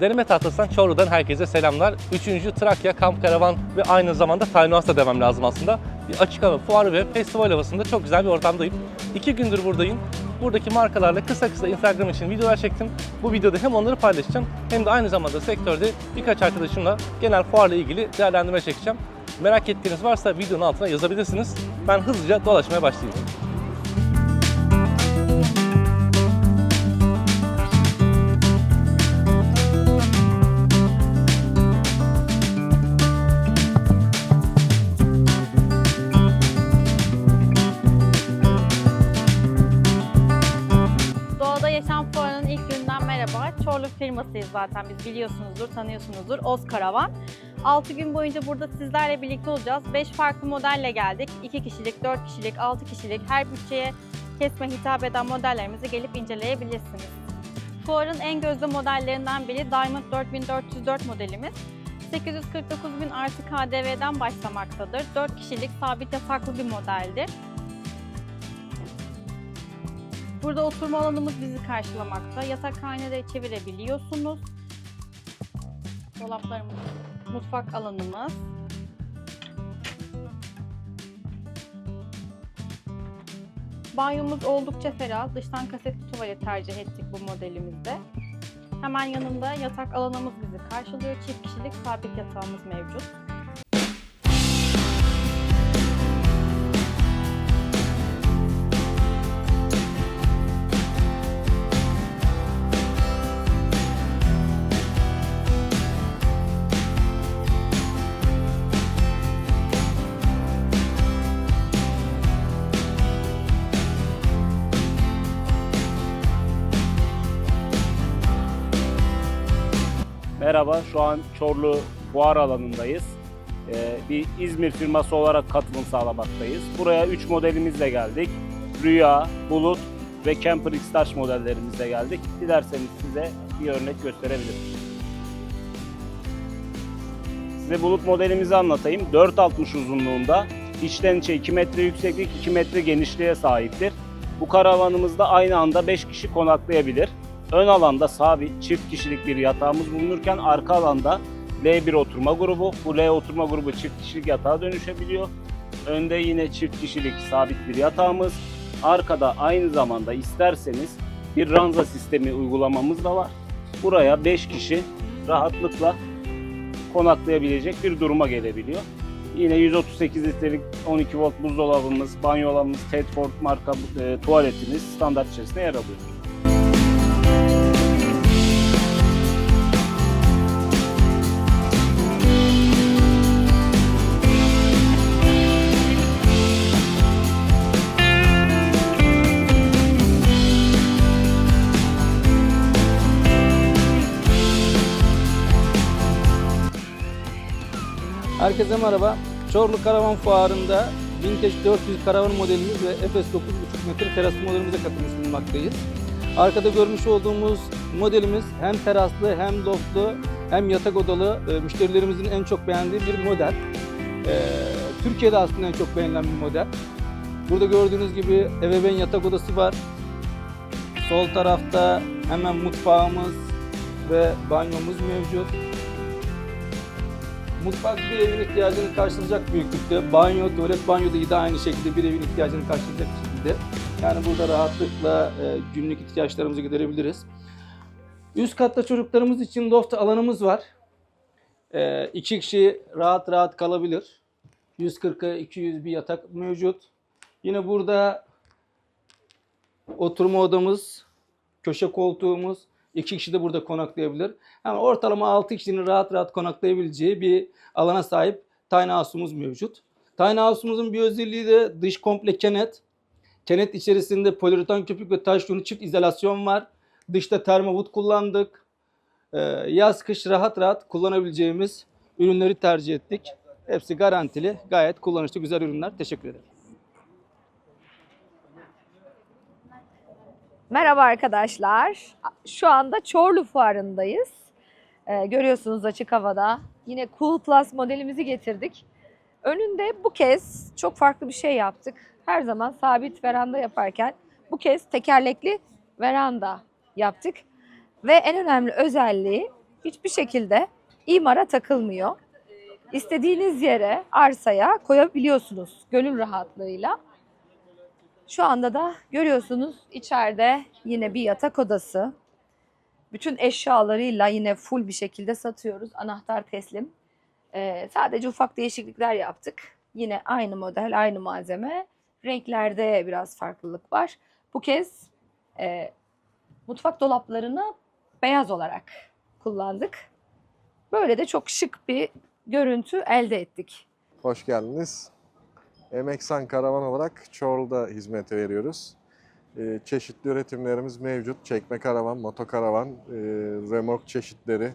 Deneme tahtasından Çorlu'dan herkese selamlar. 3. Trakya Kamp Karavan ve aynı zamanda Taynuas da demem lazım aslında. Bir açık hava fuarı ve festival havasında çok güzel bir ortamdayım. İki gündür buradayım. Buradaki markalarla kısa kısa Instagram için videolar çektim. Bu videoda hem onları paylaşacağım hem de aynı zamanda sektörde birkaç arkadaşımla genel fuarla ilgili değerlendirme çekeceğim. Merak ettiğiniz varsa videonun altına yazabilirsiniz. Ben hızlıca dolaşmaya başlayayım. Çorlu firmasıyız zaten biz biliyorsunuzdur, tanıyorsunuzdur. Oz Karavan. 6 gün boyunca burada sizlerle birlikte olacağız. 5 farklı modelle geldik. 2 kişilik, 4 kişilik, 6 kişilik her bütçeye kesme hitap eden modellerimizi gelip inceleyebilirsiniz. Fuarın en gözde modellerinden biri Diamond 4404 modelimiz. 849 bin artı KDV'den başlamaktadır. 4 kişilik sabit yataklı bir modeldir. Burada oturma alanımız bizi karşılamakta. Yatak haneleri çevirebiliyorsunuz. Dolaplarımız, mutfak alanımız. Banyomuz oldukça ferah. Dıştan kasetli tuvalet tercih ettik bu modelimizde. Hemen yanında yatak alanımız bizi karşılıyor. Çift kişilik sabit yatağımız mevcut. Merhaba, şu an Çorlu Fuar alanındayız. Ee, bir İzmir firması olarak katılım sağlamaktayız. Buraya 3 modelimizle geldik. Rüya, Bulut ve Camper X-Taş modellerimizle geldik. Dilerseniz size bir örnek gösterebilirim. Size Bulut modelimizi anlatayım. 4.60 uzunluğunda, içten içe 2 metre yükseklik, 2 metre genişliğe sahiptir. Bu karavanımızda aynı anda 5 kişi konaklayabilir. Ön alanda sabit çift kişilik bir yatağımız bulunurken arka alanda L1 oturma grubu. Bu L oturma grubu çift kişilik yatağa dönüşebiliyor. Önde yine çift kişilik sabit bir yatağımız. Arkada aynı zamanda isterseniz bir ranza sistemi uygulamamız da var. Buraya 5 kişi rahatlıkla konaklayabilecek bir duruma gelebiliyor. Yine 138 litrelik 12 volt buzdolabımız, banyolarımız, Tedford marka e, tuvaletimiz standart içerisinde yer alıyor. Herkese merhaba. Çorlu Karavan Fuarı'nda Vintage 400 karavan modelimiz ve Efes 9.5 metre teraslı modelimize katılmış bulunmaktayız. Arkada görmüş olduğumuz modelimiz hem teraslı hem loftlu hem yatak odalı e, müşterilerimizin en çok beğendiği bir model. E, Türkiye'de aslında en çok beğenilen bir model. Burada gördüğünüz gibi ebeveyn yatak odası var. Sol tarafta hemen mutfağımız ve banyomuz mevcut. Mutfak bir evin ihtiyacını karşılayacak büyüklükte. Banyo, tuvalet banyo da yine aynı şekilde bir evin ihtiyacını karşılayacak şekilde. Yani burada rahatlıkla e, günlük ihtiyaçlarımızı giderebiliriz. Üst katta çocuklarımız için loft alanımız var. E, iki kişi rahat rahat kalabilir. 140'a 200 bir yatak mevcut. Yine burada oturma odamız, köşe koltuğumuz, iki kişi de burada konaklayabilir. Yani ortalama 6 kişinin rahat rahat konaklayabileceği bir alana sahip tiny house'umuz mevcut. Tiny house'umuzun bir özelliği de dış komple kenet. Kenet içerisinde poliüretan köpük ve taş yünü çift izolasyon var. Dışta termowood kullandık. Ee, yaz kış rahat rahat kullanabileceğimiz ürünleri tercih ettik. Hepsi garantili, gayet kullanışlı güzel ürünler. Teşekkür ederim. Merhaba arkadaşlar. Şu anda Çorlu Fuarı'ndayız. Ee, görüyorsunuz açık havada. Yine Cool Plus modelimizi getirdik. Önünde bu kez çok farklı bir şey yaptık. Her zaman sabit veranda yaparken bu kez tekerlekli veranda yaptık. Ve en önemli özelliği hiçbir şekilde imara takılmıyor. İstediğiniz yere, arsaya koyabiliyorsunuz gönül rahatlığıyla. Şu anda da görüyorsunuz içeride yine bir yatak odası. Bütün eşyalarıyla yine full bir şekilde satıyoruz. Anahtar teslim. Ee, sadece ufak değişiklikler yaptık. Yine aynı model, aynı malzeme. Renklerde biraz farklılık var. Bu kez e, mutfak dolaplarını beyaz olarak kullandık. Böyle de çok şık bir görüntü elde ettik. Hoş geldiniz. Emeksan Karavan olarak Çorlu'da hizmet veriyoruz. Ee, çeşitli üretimlerimiz mevcut. Çekme karavan, motokaravan, e, remork çeşitleri,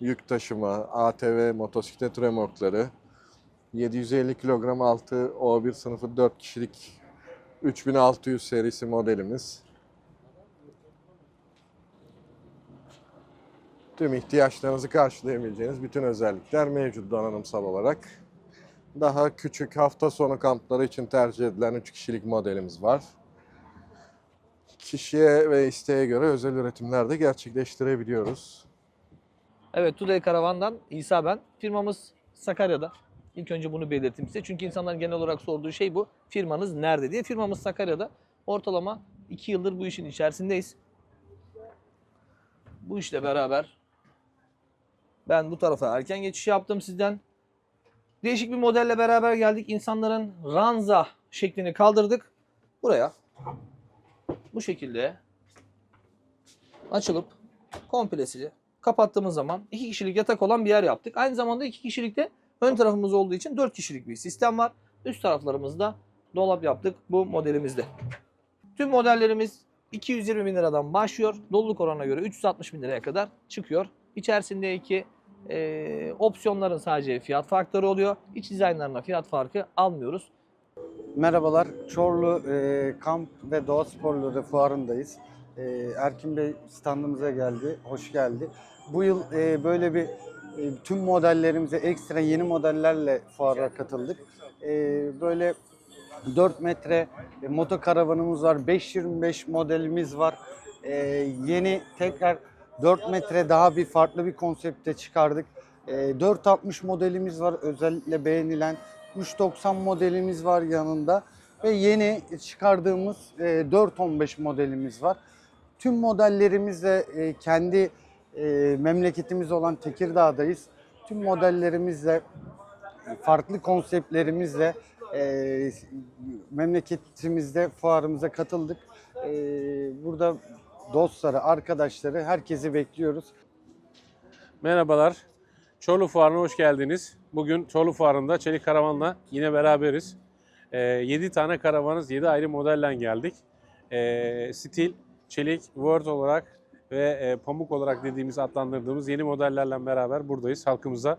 yük taşıma, ATV, motosiklet remorkları, 750 kilogram altı O1 sınıfı 4 kişilik 3600 serisi modelimiz. Tüm ihtiyaçlarınızı karşılayabileceğiniz bütün özellikler mevcut donanımsal olarak. Daha küçük hafta sonu kampları için tercih edilen 3 kişilik modelimiz var. Kişiye ve isteğe göre özel üretimler de gerçekleştirebiliyoruz. Evet Today Karavan'dan İsa ben. Firmamız Sakarya'da. İlk önce bunu belirteyim size. Çünkü insanların genel olarak sorduğu şey bu. Firmanız nerede diye. Firmamız Sakarya'da. Ortalama 2 yıldır bu işin içerisindeyiz. Bu işle beraber ben bu tarafa erken geçiş yaptım sizden. Değişik bir modelle beraber geldik. İnsanların ranza şeklini kaldırdık. Buraya bu şekilde açılıp komplesini kapattığımız zaman iki kişilik yatak olan bir yer yaptık. Aynı zamanda iki kişilikte ön tarafımız olduğu için dört kişilik bir sistem var. Üst taraflarımızda dolap yaptık bu modelimizde. Tüm modellerimiz 220 bin liradan başlıyor. Doluluk oranına göre 360 bin liraya kadar çıkıyor. İçerisindeki e, opsiyonların sadece fiyat farkları oluyor. İç dizaynlarına fiyat farkı almıyoruz. Merhabalar, Çorlu e, Kamp ve Doğa Sporları fuarındayız. E, Erkin Bey standımıza geldi, hoş geldi. Bu yıl e, böyle bir e, tüm modellerimize ekstra yeni modellerle fuara katıldık. E, böyle 4 metre e, motokaravanımız var, 5.25 modelimiz var. E, yeni tekrar 4 metre daha bir farklı bir konsepte çıkardık. E, 460 modelimiz var, özellikle beğenilen. 390 modelimiz var yanında ve yeni çıkardığımız e, 415 modelimiz var. Tüm modellerimizle e, kendi e, memleketimiz olan Tekirdağ'dayız. Tüm modellerimizle farklı konseptlerimizle e, memleketimizde fuarımıza katıldık. Burada dostları, arkadaşları, herkesi bekliyoruz. Merhabalar. Çorlu Fuarı'na hoş geldiniz. Bugün Çorlu Fuarı'nda Çelik Karavan'la yine beraberiz. 7 tane karavanız, 7 ayrı modelle geldik. Ee, stil, çelik, Word olarak ve e, pamuk olarak dediğimiz adlandırdığımız yeni modellerle beraber buradayız. Halkımıza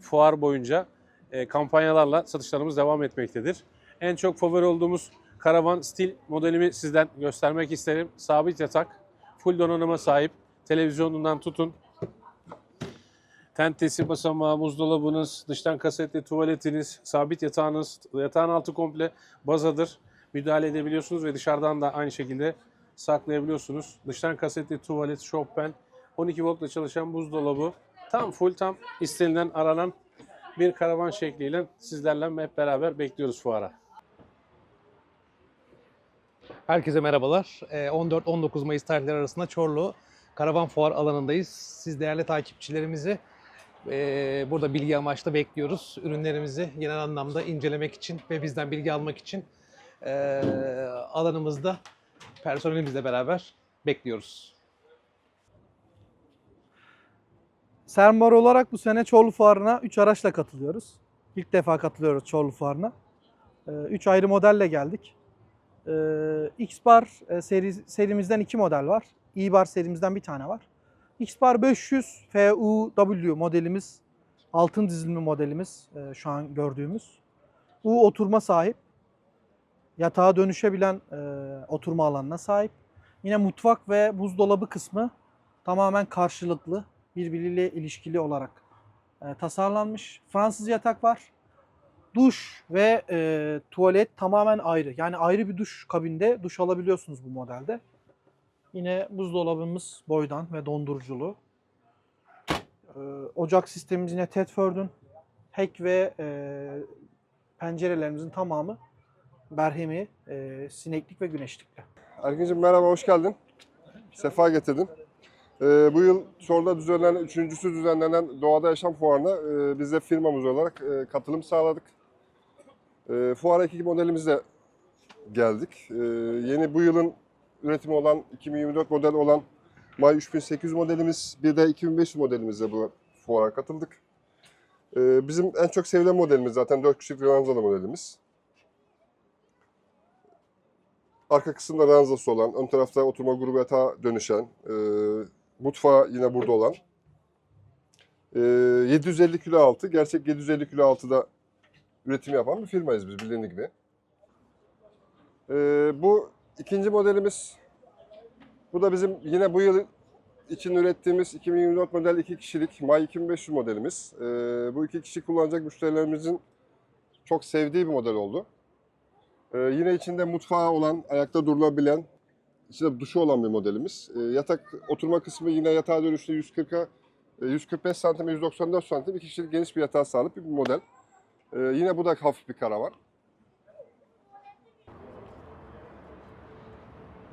fuar boyunca e, kampanyalarla satışlarımız devam etmektedir. En çok favori olduğumuz karavan stil modelimi sizden göstermek isterim. Sabit yatak, full donanıma sahip, televizyonundan tutun, tentesi, basamağı, buzdolabınız, dıştan kasetli tuvaletiniz, sabit yatağınız, yatağın altı komple bazadır. Müdahale edebiliyorsunuz ve dışarıdan da aynı şekilde saklayabiliyorsunuz. Dıştan kasetli tuvalet, şofben, 12 voltla çalışan buzdolabı, tam full tam istenilen aranan bir karavan şekliyle sizlerle hep beraber bekliyoruz fuara. Herkese merhabalar. Ee, 14-19 Mayıs tarihleri arasında Çorlu Karavan Fuar alanındayız. Siz değerli takipçilerimizi e, burada bilgi amaçlı bekliyoruz. Ürünlerimizi genel anlamda incelemek için ve bizden bilgi almak için e, alanımızda personelimizle beraber bekliyoruz. Sermar olarak bu sene Çorlu Fuarı'na 3 araçla katılıyoruz. İlk defa katılıyoruz Çorlu Fuarı'na. 3 ayrı modelle geldik. Ee, X-Bar e, seri, serimizden 2 model var. E-Bar serimizden bir tane var. X-Bar 500 FUW modelimiz, altın dizilimi modelimiz e, şu an gördüğümüz. U oturma sahip. Yatağa dönüşebilen e, oturma alanına sahip. Yine mutfak ve buzdolabı kısmı tamamen karşılıklı birbiriyle ilişkili olarak tasarlanmış. Fransız yatak var. Duş ve e, tuvalet tamamen ayrı. Yani ayrı bir duş kabinde duş alabiliyorsunuz bu modelde. Yine buzdolabımız boydan ve donduruculu. ocak sistemimiz yine Tedford'un. Hack ve e, pencerelerimizin tamamı berhemi, e, sineklik ve güneşlikli. Erkin'cim merhaba, hoş geldin. Sefa getirdin. Ee, bu yıl Çorlu'da düzenlenen, üçüncüsü düzenlenen Doğada Yaşam Fuarı'na e, biz de firmamız olarak e, katılım sağladık. E, fuara iki modelimizle geldik. E, yeni bu yılın üretimi olan 2024 model olan May 3800 modelimiz, bir de 2500 modelimizle bu fuara katıldık. E, bizim en çok sevilen modelimiz zaten 4 kişilik ranzalı modelimiz. Arka kısımda ranzası olan, ön tarafta oturma grubu yatağa dönüşen, e, mutfağı yine burada olan. E, 750 kilo altı, gerçek 750 kilo altıda üretim yapan bir firmayız biz bildiğiniz gibi. E, bu ikinci modelimiz, bu da bizim yine bu yıl için ürettiğimiz 2024 model iki kişilik May 2500 modelimiz. E, bu iki kişi kullanacak müşterilerimizin çok sevdiği bir model oldu. Ee, yine içinde mutfağı olan, ayakta durulabilen, içinde duşu olan bir modelimiz. Ee, yatak oturma kısmı yine yatağa dönüşlü 140'a e, 145 santim, 194 santim iki kişilik geniş bir yatağa sahip bir model. Ee, yine bu da hafif bir karavan.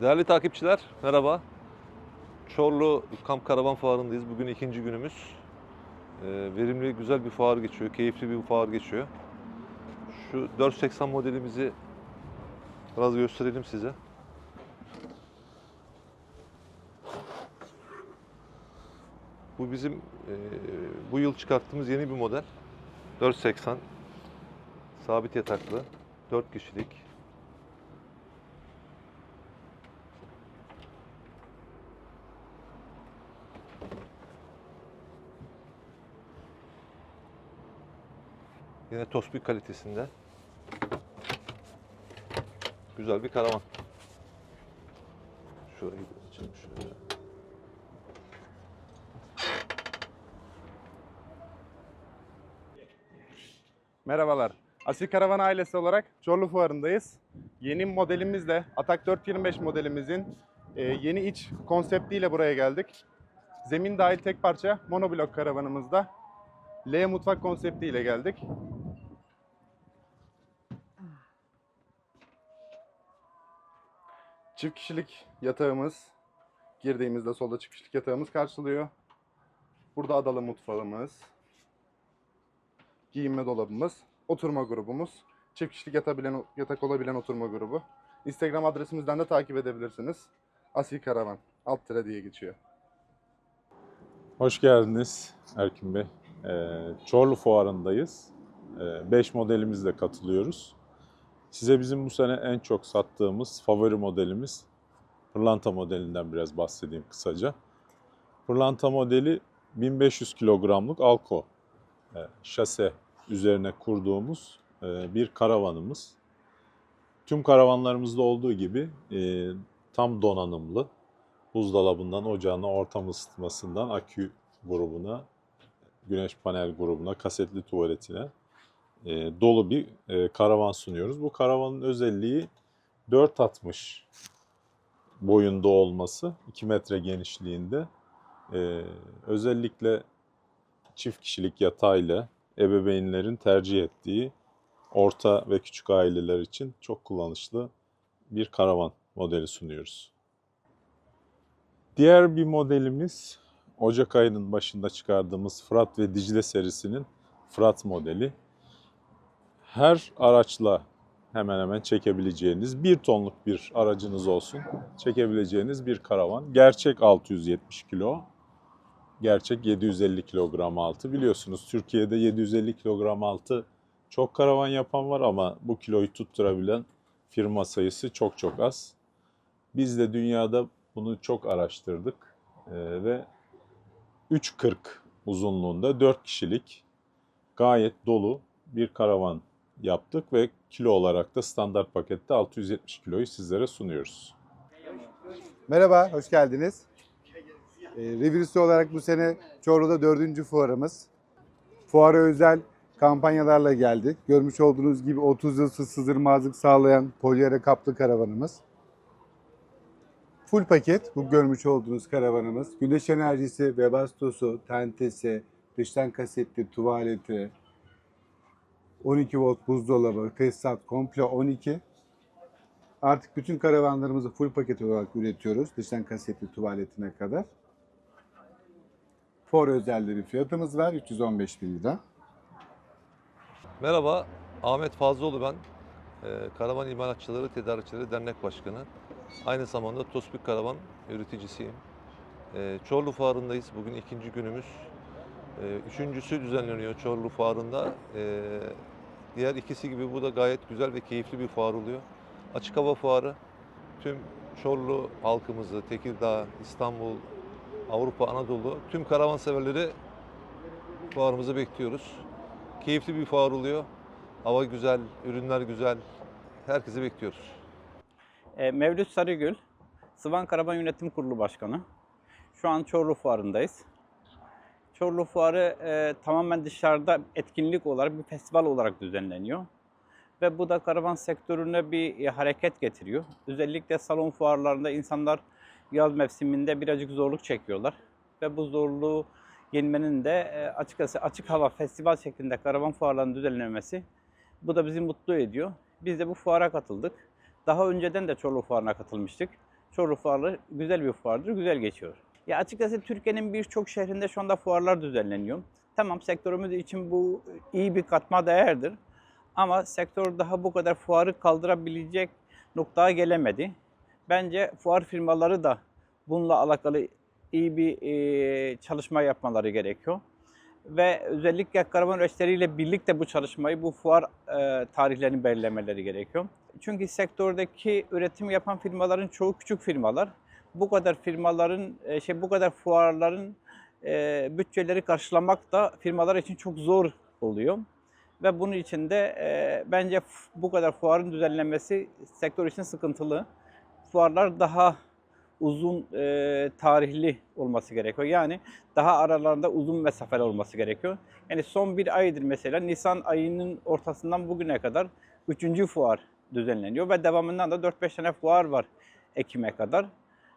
Değerli takipçiler, merhaba. Çorlu Kamp Karavan Fuarı'ndayız. Bugün ikinci günümüz. Ee, verimli, güzel bir fuar geçiyor, keyifli bir fuar geçiyor. Şu 480 modelimizi biraz gösterelim size. Bu bizim e, bu yıl çıkarttığımız yeni bir model. 480 sabit yataklı, 4 kişilik. Yine Tosbik kalitesinde. Güzel bir karavan. Şurayı da açalım şöyle. Merhabalar. Asil Karavan ailesi olarak Çorlu Fuarı'ndayız. Yeni modelimizle, Atak 425 modelimizin e, yeni iç konseptiyle buraya geldik. Zemin dahil tek parça monoblok karavanımızda L mutfak konseptiyle geldik. Çift kişilik yatağımız, girdiğimizde solda çift kişilik yatağımız karşılıyor. Burada adalı mutfağımız, giyinme dolabımız, oturma grubumuz, çift kişilik yatabilen, yatak olabilen oturma grubu. Instagram adresimizden de takip edebilirsiniz. Asil Karavan, alt tire diye geçiyor. Hoş geldiniz Erkin Bey. Ee, Çorlu Fuarı'ndayız. 5 modelimizle katılıyoruz. Size bizim bu sene en çok sattığımız favori modelimiz Pırlanta modelinden biraz bahsedeyim kısaca. Pırlanta modeli 1500 kilogramlık Alko e, şase üzerine kurduğumuz e, bir karavanımız. Tüm karavanlarımızda olduğu gibi e, tam donanımlı. Buzdolabından ocağına, ortam ısıtmasından akü grubuna, güneş panel grubuna, kasetli tuvaletine e, dolu bir karavan sunuyoruz. Bu karavanın özelliği 4.60 boyunda olması, 2 metre genişliğinde. E, özellikle çift kişilik yatağıyla ebeveynlerin tercih ettiği orta ve küçük aileler için çok kullanışlı bir karavan modeli sunuyoruz. Diğer bir modelimiz Ocak ayının başında çıkardığımız Fırat ve Dicle serisinin Fırat modeli. Her araçla hemen hemen çekebileceğiniz bir tonluk bir aracınız olsun çekebileceğiniz bir karavan. Gerçek 670 kilo, gerçek 750 kilogram altı. Biliyorsunuz Türkiye'de 750 kilogram altı çok karavan yapan var ama bu kiloyu tutturabilen firma sayısı çok çok az. Biz de dünyada bunu çok araştırdık Ee, ve 3.40 uzunluğunda 4 kişilik gayet dolu bir karavan yaptık ve kilo olarak da standart pakette 670 kiloyu sizlere sunuyoruz. Merhaba, hoş geldiniz. E, olarak bu sene Çorlu'da dördüncü fuarımız. Fuara özel kampanyalarla geldik. Görmüş olduğunuz gibi 30 yıl sızdırmazlık sağlayan polyere kaplı karavanımız. Full paket bu görmüş olduğunuz karavanımız. Güneş enerjisi, webastosu, tentesi, dıştan kasetli, tuvaleti, 12 volt buzdolabı, tesisat komple 12. Artık bütün karavanlarımızı full paket olarak üretiyoruz. Dıştan kasetli tuvaletine kadar. For özelleri fiyatımız var 315 bin lira. Merhaba, Ahmet Fazlıoğlu ben. Ee, Karavan İmalatçıları Tedarikçileri Dernek Başkanı. Aynı zamanda Tospik Karavan üreticisiyim. Ee, Çorlu Fuarı'ndayız. Bugün ikinci günümüz. Ee, Üçüncüsü düzenleniyor Çorlu Fuarı'nda. Ee, Diğer ikisi gibi bu da gayet güzel ve keyifli bir fuar oluyor. Açık hava fuarı tüm Çorlu halkımızı, Tekirdağ, İstanbul, Avrupa, Anadolu tüm karavan severleri fuarımıza bekliyoruz. Keyifli bir fuar oluyor. Hava güzel, ürünler güzel. Herkesi bekliyoruz. E, Mevlüt Sarıgül, Sıvan Karavan Yönetim Kurulu Başkanı. Şu an Çorlu Fuarı'ndayız. Çorlu Fuarı e, tamamen dışarıda etkinlik olarak bir festival olarak düzenleniyor. Ve bu da karavan sektörüne bir e, hareket getiriyor. Özellikle salon fuarlarında insanlar yaz mevsiminde birazcık zorluk çekiyorlar. Ve bu zorluğu yenmenin de e, açıkçası açık hava festival şeklinde karavan fuarlarının düzenlenmesi bu da bizi mutlu ediyor. Biz de bu fuara katıldık. Daha önceden de Çorlu Fuarı'na katılmıştık. Çorlu Fuarı güzel bir fuardır, güzel geçiyor. Ya açıkçası Türkiye'nin birçok şehrinde şu anda fuarlar düzenleniyor. Tamam sektörümüz için bu iyi bir katma değerdir. Ama sektör daha bu kadar fuarı kaldırabilecek noktaya gelemedi. Bence fuar firmaları da bununla alakalı iyi bir e, çalışma yapmaları gerekiyor. Ve özellikle karavan üreticileriyle birlikte bu çalışmayı, bu fuar e, tarihlerini belirlemeleri gerekiyor. Çünkü sektördeki üretim yapan firmaların çoğu küçük firmalar. Bu kadar firmaların, e, şey bu kadar fuarların e, bütçeleri karşılamak da firmalar için çok zor oluyor. Ve bunun için de e, bence bu kadar fuarın düzenlenmesi sektör için sıkıntılı. Fuarlar daha uzun e, tarihli olması gerekiyor. Yani daha aralarında uzun mesafeler olması gerekiyor. Yani son bir aydır mesela Nisan ayının ortasından bugüne kadar üçüncü fuar düzenleniyor ve devamından da 4-5 tane fuar var Ekim'e kadar.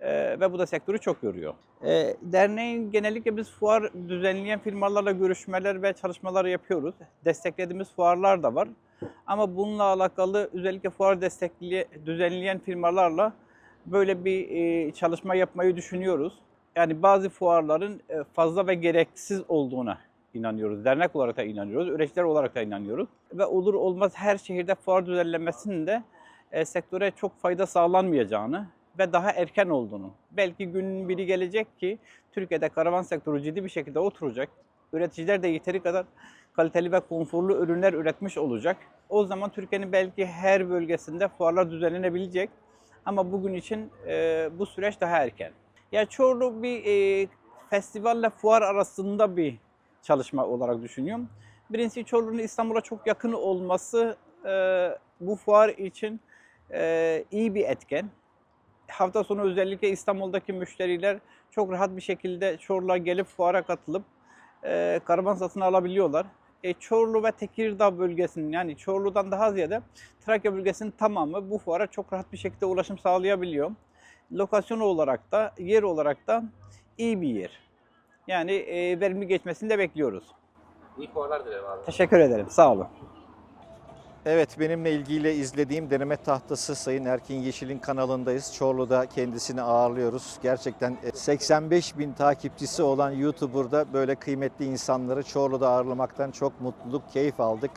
Ee, ve bu da sektörü çok yoruyor. Ee, derneğin genellikle biz fuar düzenleyen firmalarla görüşmeler ve çalışmalar yapıyoruz. Desteklediğimiz fuarlar da var. Ama bununla alakalı özellikle fuar destekli düzenleyen firmalarla böyle bir e, çalışma yapmayı düşünüyoruz. Yani bazı fuarların e, fazla ve gereksiz olduğuna inanıyoruz. Dernek olarak da inanıyoruz, üreticiler olarak da inanıyoruz. Ve olur olmaz her şehirde fuar düzenlenmesinin de e, sektöre çok fayda sağlanmayacağını ve daha erken olduğunu. Belki günün biri gelecek ki Türkiye'de karavan sektörü ciddi bir şekilde oturacak. Üreticiler de yeteri kadar kaliteli ve konforlu ürünler üretmiş olacak. O zaman Türkiye'nin belki her bölgesinde fuarlar düzenlenebilecek. Ama bugün için e, bu süreç daha erken. Ya Çorlu bir e, festivalle fuar arasında bir çalışma olarak düşünüyorum. Birincisi Çorlu'nun İstanbul'a çok yakın olması e, bu fuar için e, iyi bir etken. Hafta sonu özellikle İstanbul'daki müşteriler çok rahat bir şekilde Çorlu'ya gelip fuara katılıp e, karavan satın alabiliyorlar. E, Çorlu ve Tekirdağ bölgesinin yani Çorlu'dan daha ziyade Trakya bölgesinin tamamı bu fuara çok rahat bir şekilde ulaşım sağlayabiliyor. Lokasyon olarak da, yer olarak da iyi bir yer. Yani e, verimli geçmesini de bekliyoruz. İyi fuarlar dilerim abi. Teşekkür ederim, sağ olun. Evet, benimle ilgiyle izlediğim deneme tahtası Sayın Erkin Yeşil'in kanalındayız. Çorlu'da kendisini ağırlıyoruz. Gerçekten 85 bin takipçisi olan YouTuber'da böyle kıymetli insanları Çorlu'da ağırlamaktan çok mutluluk, keyif aldık.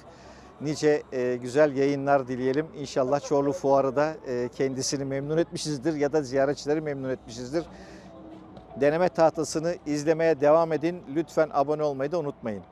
Nice e, güzel yayınlar dileyelim. İnşallah Çorlu Fuarı da e, kendisini memnun etmişizdir ya da ziyaretçileri memnun etmişizdir. Deneme tahtasını izlemeye devam edin. Lütfen abone olmayı da unutmayın.